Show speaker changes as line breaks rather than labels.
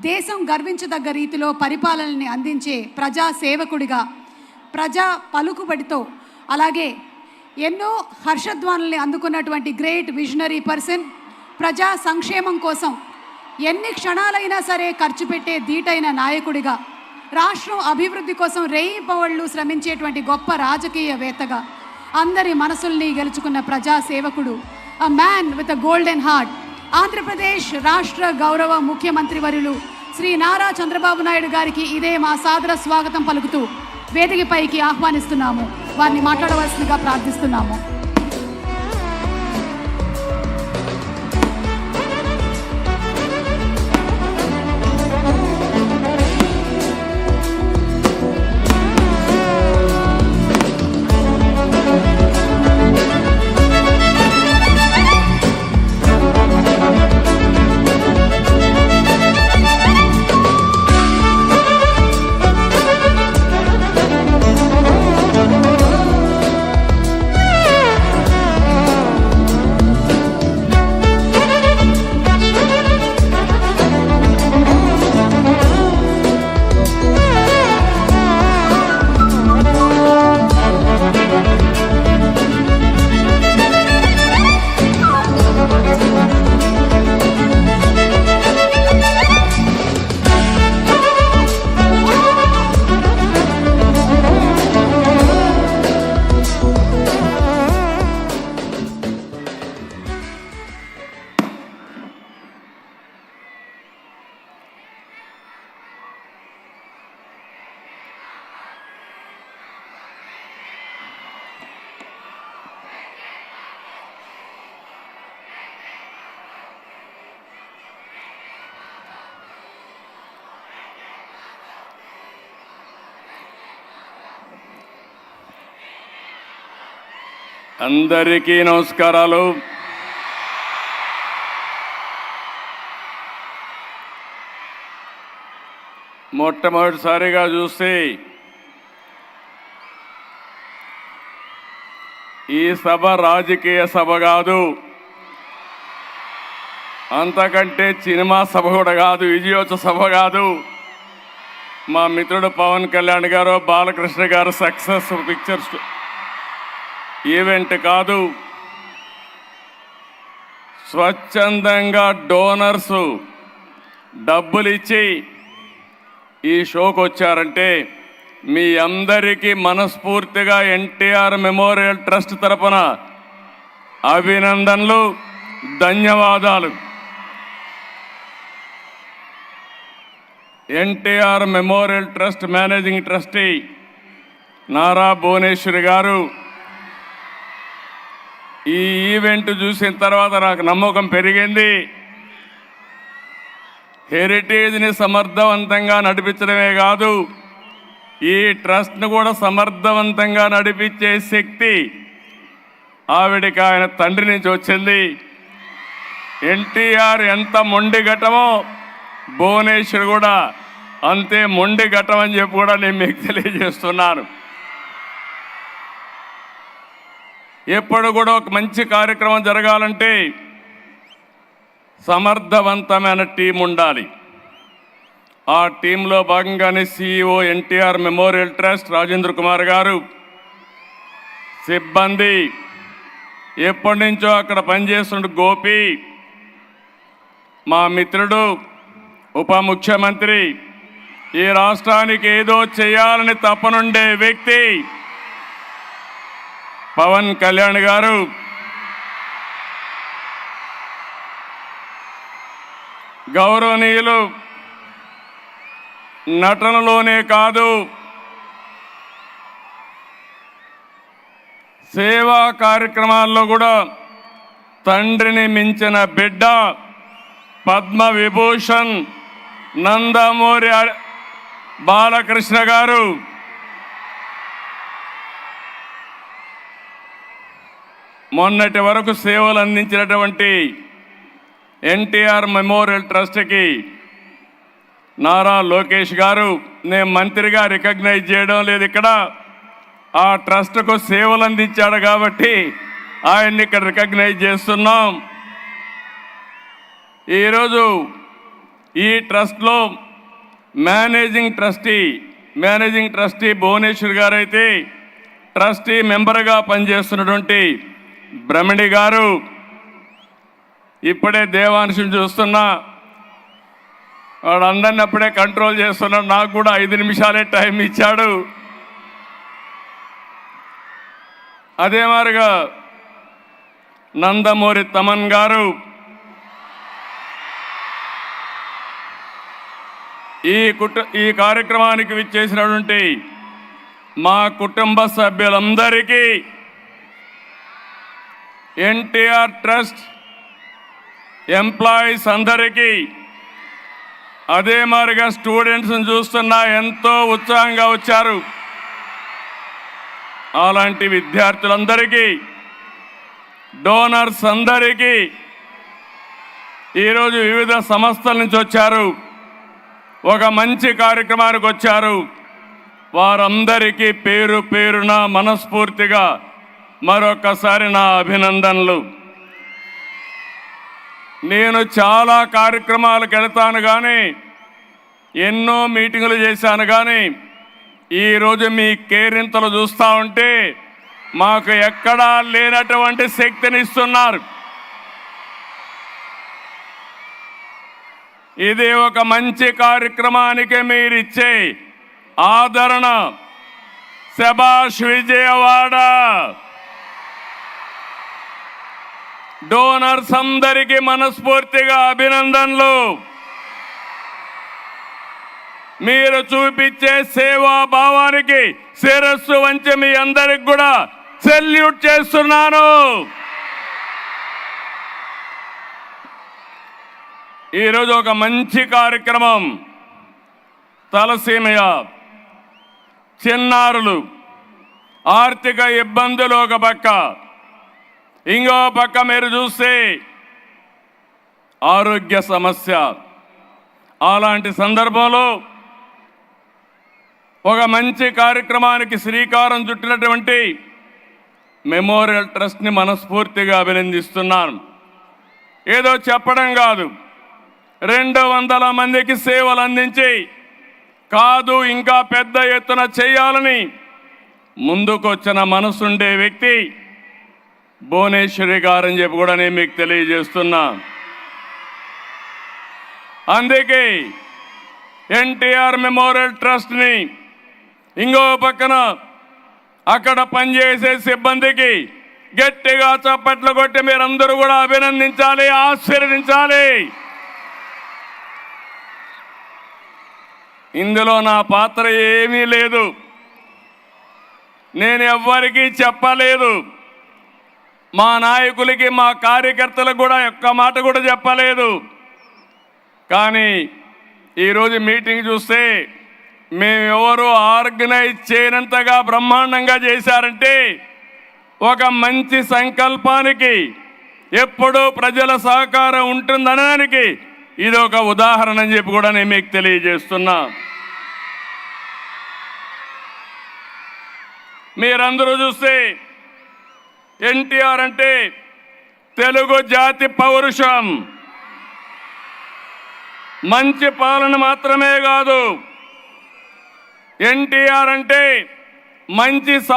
దేశం గర్వించదగ్గ రీతిలో పరిపాలనని అందించే ప్రజా సేవకుడిగా ప్రజా పలుకుబడితో అలాగే ఎన్నో హర్షధ్వానుల్ని అందుకున్నటువంటి గ్రేట్ విజనరీ పర్సన్ ప్రజా సంక్షేమం కోసం ఎన్ని క్షణాలైనా సరే ఖర్చు పెట్టే ధీటైన నాయకుడిగా రాష్ట్రం అభివృద్ధి కోసం రేయి పవళ్ళు శ్రమించేటువంటి గొప్ప రాజకీయవేత్తగా అందరి మనసుల్ని గెలుచుకున్న ప్రజా సేవకుడు a man with a golden heart Andhra Pradesh రాష్ట్ర గౌరవ ముఖ్యమంత్రి వర్యులు శ్రీ నారా చంద్రబాబు నాయుడు గారికి ఇదే మా సాదర స్వాగతం పలుకుతూ వేదికపైకి ఆహ్వానిస్తున్నాము. వారిని మాట్లాడవలసిందిగా ప్రార్థిస్తున్నాము.
అందరికీ నమస్కారాలు. మొట్టమొదటిసారిగా చూస్తే ఈ సభ రాజకీయ సభ కాదు. అంతకంటే సినిమా సభ కూడా కాదు విజయోత్సవ సభ కాదు. మా మిత్రుడు పవన్ కళ్యాణ్ గారు బాలకృష్ణ గారు సక్సెస్ పిక్చర్స్ ఈవెంట్ కాదు. స్వచ్ఛందంగా డోనర్స్ డబ్బులు ఇచ్చి ఈ షోకి వచ్చారంటే మీ అందరికీ మనస్ఫూర్తిగా ఎన్టీఆర్ మెమోరియల్ ట్రస్ట్ తరపున అభినందనలు ధన్యవాదాలు. NTR memorial trust managing trustee Nara Bhuvaneswari గారు ఈ ఈవెంట్ చూసిన తర్వాత నాకు నమ్మకం పెరిగింది. హెరిటేజ్ని సమర్థవంతంగా నడిపించడమే కాదు ఈ ట్రస్ట్ను కూడా సమర్థవంతంగా నడిపించే శక్తి ఆవిడికి ఆయన తండ్రి నుంచి వచ్చింది. ఎన్టీఆర్ ఎంత మొండి ఘటమో భువనేశ్వర్ కూడా అంతే మొండి ఘటం అని చెప్పి కూడా నేను మీకు తెలియజేస్తున్నాను. ఎప్పుడు కూడా ఒక మంచి కార్యక్రమం జరగాలంటే సమర్థవంతమైన టీం ఉండాలి. ఆ టీంలో భాగంగానే CEO NTR memorial trust Rajendra Kumar గారు సిబ్బంది ఎప్పటి నుంచో అక్కడ పనిచేస్తున్న గోపి మా మిత్రుడు ఉప ముఖ్యమంత్రి ఈ రాష్ట్రానికి ఏదో చేయాలని తప్పనుండే వ్యక్తి పవన్ కళ్యాణ్ గారు. గౌరవనీయులు నటనలోనే కాదు సేవా కార్యక్రమాల్లో కూడా తండ్రిని మించిన బిడ్డ పద్మ విభూషణ్ నందమూరి బాలకృష్ణ గారు. మొన్నటి వరకు సేవలు అందించినటువంటి ఎన్టీఆర్ మెమోరియల్ ట్రస్ట్కి నారా లోకేష్ గారు నేను మంత్రిగా రికగ్నైజ్ చేయడం లేదు ఇక్కడ. ఆ ట్రస్ట్కు సేవలు అందించాడు కాబట్టి ఆయన్ని ఇక్కడ రికగ్నైజ్ చేస్తున్నాం. ఈరోజు ఈ ట్రస్ట్లో managing trustee managing trustee Bhuvaneshwar గారు అయితే ట్రస్టీ మెంబర్గా పనిచేస్తున్నటువంటి బ్రహ్మణి గారు ఇప్పుడే దేవాంశం చూస్తున్నా. వాడు అందరిని అప్పుడే కంట్రోల్ చేస్తున్నాడు నాకు కూడా ఐదు నిమిషాలే టైం ఇచ్చాడు. అదే మారుగా నందమూరి తమన్ గారు ఈ కుట ఈ కార్యక్రమానికి విచ్చేసినటువంటి మా కుటుంబ సభ్యులందరికీ ఎన్టీఆర్ ట్రస్ట్ ఎంప్లాయీస్ అందరికీ అదే మాదిరిగా స్టూడెంట్స్ని చూస్తున్నా ఎంతో ఉత్సాహంగా వచ్చారు. అలాంటి విద్యార్థులందరికీ డోనర్స్ అందరికీ ఈరోజు వివిధ సంస్థల నుంచి వచ్చారు. ఒక మంచి కార్యక్రమానికి వచ్చారు. వారందరికీ పేరు పేరున మనస్ఫూర్తిగా మరొకసారి నా అభినందనలు. నేను చాలా కార్యక్రమాలకు వెళ్తాను కానీ ఎన్నో మీటింగులు చేశాను కానీ ఈరోజు మీ కేరింతలు చూస్తూ ఉంటే మాకు ఎక్కడా లేనటువంటి శక్తిని ఇస్తున్నారు. ఇది ఒక మంచి కార్యక్రమానికి మీరు ఇచ్చే ఆదరణ. శబాష్ విజయవాడ! డోనర్స్ అందరికీ మనస్ఫూర్తిగా అభినందనలు. మీరు చూపించే సేవా భావానికి శిరస్సు వంచి మీ అందరికి కూడా సెల్యూట్ చేస్తున్నాను. ఈరోజు ఒక మంచి కార్యక్రమం. తలసీమయ చిన్నారులు ఆర్థిక ఇబ్బందులు ఒక పక్క. ఇంకో పక్క మీరు చూస్తే ఆరోగ్య సమస్య. అలాంటి సందర్భంలో ఒక మంచి కార్యక్రమానికి శ్రీకారం చుట్టినటువంటి మెమోరియల్ ట్రస్ట్ని మనస్ఫూర్తిగా అభినందిస్తున్నాను. ఏదో చెప్పడం కాదు. రెండు వందల మందికి సేవలు అందించి కాదు ఇంకా పెద్ద ఎత్తున చేయాలని ముందుకొచ్చిన మనసుండే వ్యక్తి భువనేశ్వరి గారని చెప్పి కూడా నేను మీకు తెలియజేస్తున్నా. అందుకే ఎన్టీఆర్ మెమోరియల్ ట్రస్ట్ని ఇంకో పక్కన అక్కడ పనిచేసే సిబ్బందికి గట్టిగా చప్పట్లు కొట్టి మీరందరూ కూడా అభినందించాలి ఆశీర్వదించాలి. ఇందులో నా పాత్ర ఏమీ లేదు. నేను ఎవ్వరికీ చెప్పలేదు. మా నాయకులకి మా కార్యకర్తలకు కూడా ఒక్క మాట కూడా చెప్పలేదు. కానీ ఈరోజు మీటింగ్ చూస్తే మేమెవరు ఆర్గనైజ్ చేయనంతగా బ్రహ్మాండంగా చేశారంటే ఒక మంచి సంకల్పానికి ఎప్పుడూ ప్రజల సహకారం ఉంటుందనడానికి ఇది ఒక ఉదాహరణ అని చెప్పి కూడా నేను మీకు తెలియజేస్తున్నా. మీరందరూ చూస్తే ఎన్టీఆర్ అంటే తెలుగు జాతి పౌరుషం. మంచి పాలన మాత్రమే కాదు ఎన్టీఆర్ అంటే మంచి